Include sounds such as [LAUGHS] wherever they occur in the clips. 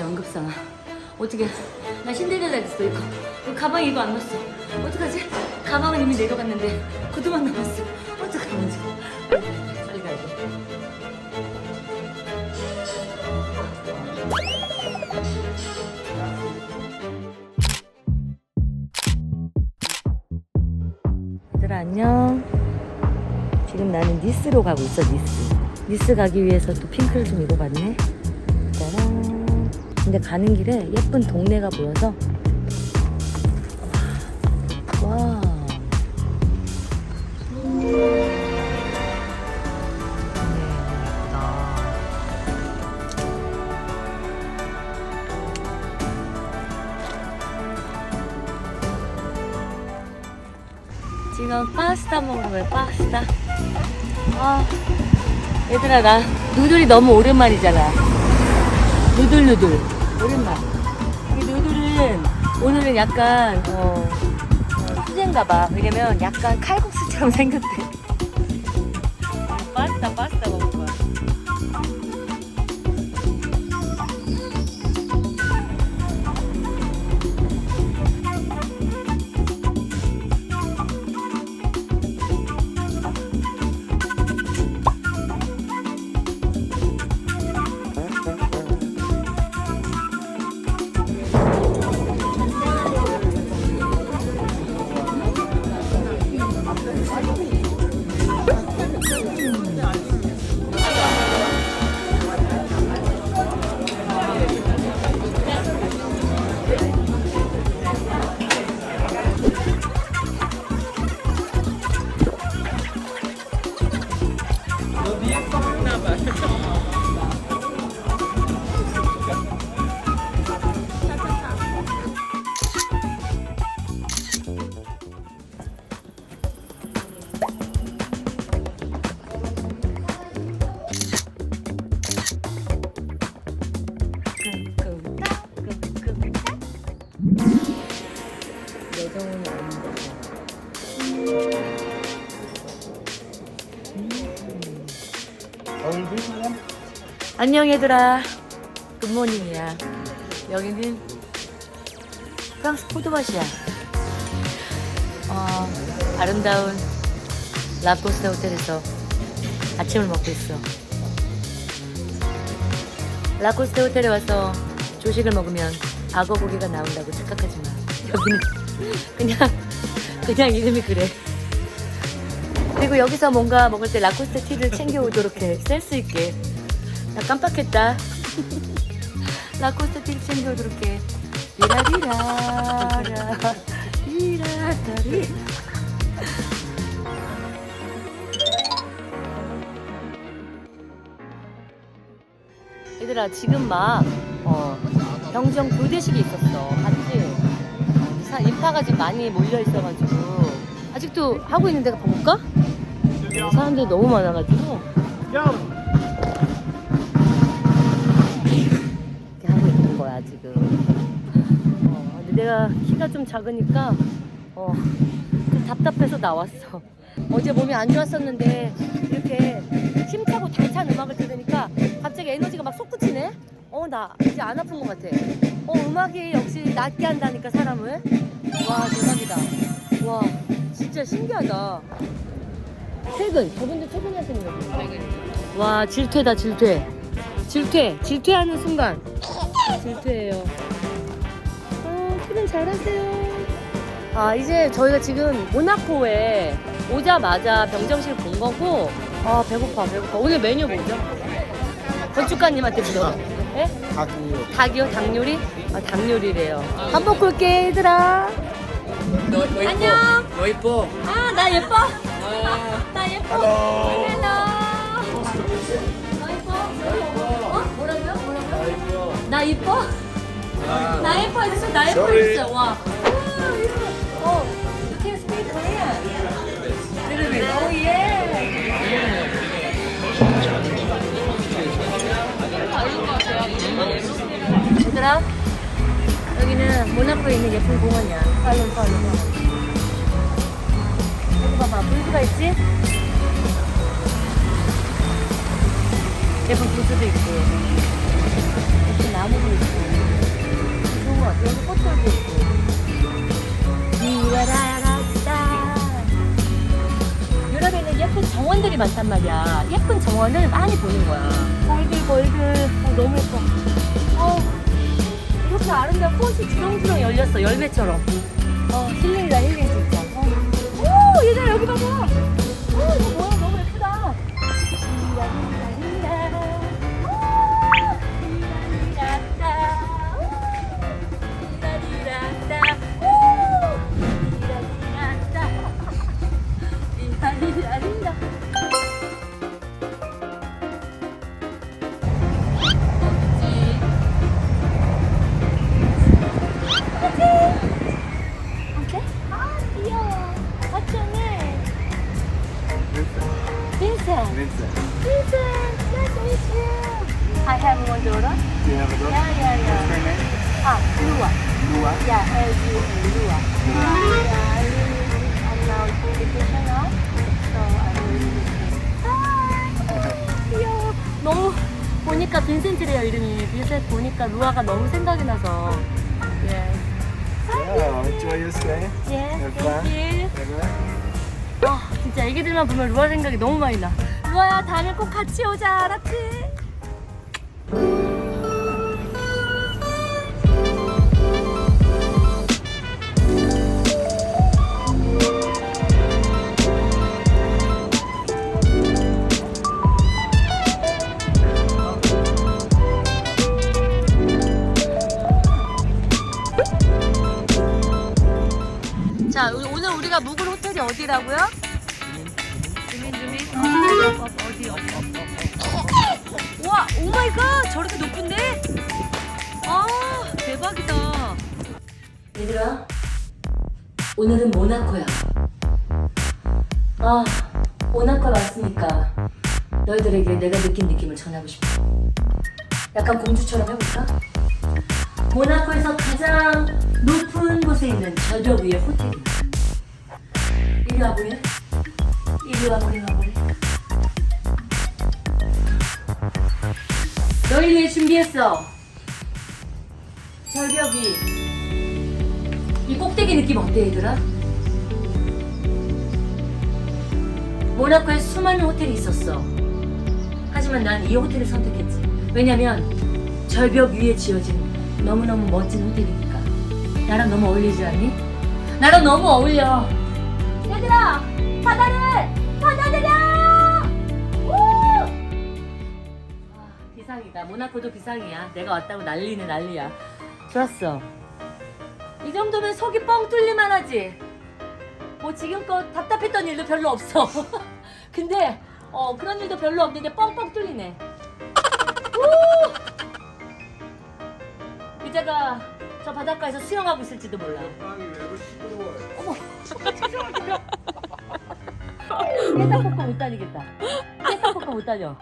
상황이야 응급상황. 어떻게? 나 신데렐라 됐어 이거. 이거 가방 이거 안 넣었어. 어떡하지? 가방은 이미 내려갔는데 구두만 남았어. 어떡하지? 빨리 가야 돼. 얘들아 안녕. 지금 나는 니스로 가고 있어 니스. 니스 가기 위해서 또 핑크를 좀 입어봤네. 근데 가는 길에 예쁜 동네가 보여서 와. 지금 파스타 거야 파스타. 아 얘들아 나 누들이 너무 오랜만이잖아. 누들 누들 오랜만. 이 누들은 오늘은 약간 어, 어, 수제인가 봐. 왜냐면 약간 칼국수처럼 [LAUGHS] 생겼대. 파스타 파스타 안녕 얘들아. 굿모닝이야. 여기는 프랑스 포도밭이야. 어, 아름다운 라코스타 호텔에서 아침을 먹고 있어. 라코스타 호텔에 와서 조식을 먹으면 악어 고기가 나온다고 착각하지 마. 여기는 그냥 그냥 이름이 그래. 그리고 여기서 뭔가 먹을 때 라코스타 티를 챙겨오도록 해. 센스 있게. 나 깜빡했다. [LAUGHS] 라코스타 티를 챙겨오도록 해. 리라리라라. 리라라리. 얘들아, 지금 막, 어, 병정 교대식이 있었어. 봤지? 사- 인파가 지금 많이 몰려 있어가지고. 아직도 하고 있는 데가 볼까? 사람들이 너무 많아가지고 이 거야 지금. 어, 근데 내가 키가 좀 작으니까 어, 좀 답답해서 나왔어. 어제 몸이 안 좋았었는데 이렇게 힘차고 당찬 음악을 들으니까 갑자기 에너지가 막 솟구치네. 어 나 이제 안 아픈 것 같아. 어 음악이 역시 낫게 한다니까 사람을. 와 대박이다. 와 진짜 신기하다. 퇴근. 저분들 퇴근하시는 거죠? 와, 질퇴다, 질퇴. 질퇴. 질퇴하는 순간. 질퇴예요. 아, 퇴근 잘하세요. 아, 이제 저희가 지금 모나코에 오자마자 병정실 본 거고, 아, 배고파, 배고파. 오늘 메뉴 뭐죠? 건축가님한테 물어봐. 예? 닭이요. 닭이요? 닭 요리? 아, 닭 요리래요. 밥 먹고 올게, 얘들아. 너, 너 이뻐. 안녕. 너 이뻐. 아, 나 예뻐. 아, [LAUGHS] 나 예뻐. 헬로. 나 예뻐. 어? 뭐라고요? 뭐라고요? 나 예뻐? 나 예뻐 해주세요. 나 Sorry. 해주세요. 와. 어, you can speak Korean. Little bit. Oh yeah. 얘들아, 여기는 모나코에 있는 예쁜 공원이야. 팔로 팔로. 여기 봐봐, 불기가 있지? 예쁜 부스도 있고, 좋아 여기 꽃들도 있고. 미라라라라. 유럽에는 예쁜 정원들이 많단 말이야. 예쁜 정원을 많이 보는 거야. 벌글벌글 어, 너무 예뻐. 어, 이렇게 아름다운 꽃이 주렁주렁 열렸어. 열매처럼. 어, 힐링이다 힐링 진짜. 어. 오 얘들아 여기 봐봐. Vincent. Vincent. Nice to meet you. I have one daughter. Do you have a daughter? Yeah, yeah, What's yeah. her name? Ah, Lua. Lua. Yeah, L U A Lua. Yeah, I live. I'm now in vacation now, so I'm really Hi. 귀여워. 너무 보니까 빈센트래요 이름이. 빈센트 보니까 루아가 너무 생각이 나서. 예. Oh, enjoy your stay. 예. Thank you. 아 진짜 애기들만 보면 루아 생각이 너무 많이 나 루아야 다음에 꼭 같이 오자 알았지? 자 오- 오늘 우리가 묵을 호텔이 어디라고요? 얘들아 오늘은 모나코야 아 모나코 왔으니까 너희들에게 내가 느낀 느낌을 전하고 싶어 약간 공주처럼 해볼까? 모나코에서 가장 높은 곳에 있는 절벽 위의 호텔이야 이리 와볼래? 이리 와볼래 와볼래? 너희 위해 준비했어 절벽 위이 꼭대기 느낌 어때 얘들아? 모나코에 수많은 호텔이 있었어. 하지만 난 이 호텔을 선택했지. 왜냐면 절벽 위에 지어진 너무너무 멋진 호텔이니까. 나랑 너무 어울리지 않니? 나랑 너무 어울려. 얘들아 바다를 받아들여! 우! 아, 비상이다. 모나코도 비상이야. 내가 왔다고 난리네 난리야. 좋았어 이 정도면 속이 뻥 뚫릴만 하지. 뭐 지금껏 답답했던 일도 별로 없어. [LAUGHS] 근데 어 그런 일도 별로 없는데 뻥뻥 뚫리네. 우! 의자가 저 바닷가에서 수영하고 있을지도 몰라. 어머 죄송합니다 깨딱 벗고 못 다니겠다. 깨딱 벗고 못 다녀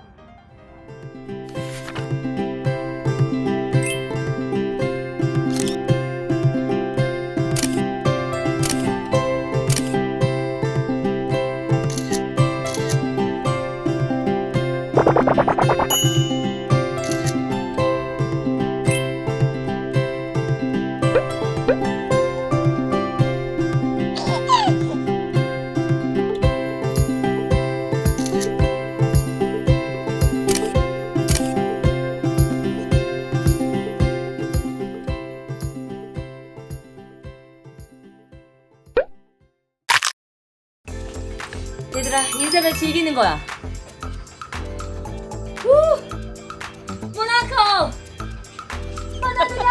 이기는 거야. 우! 모나코! 바나나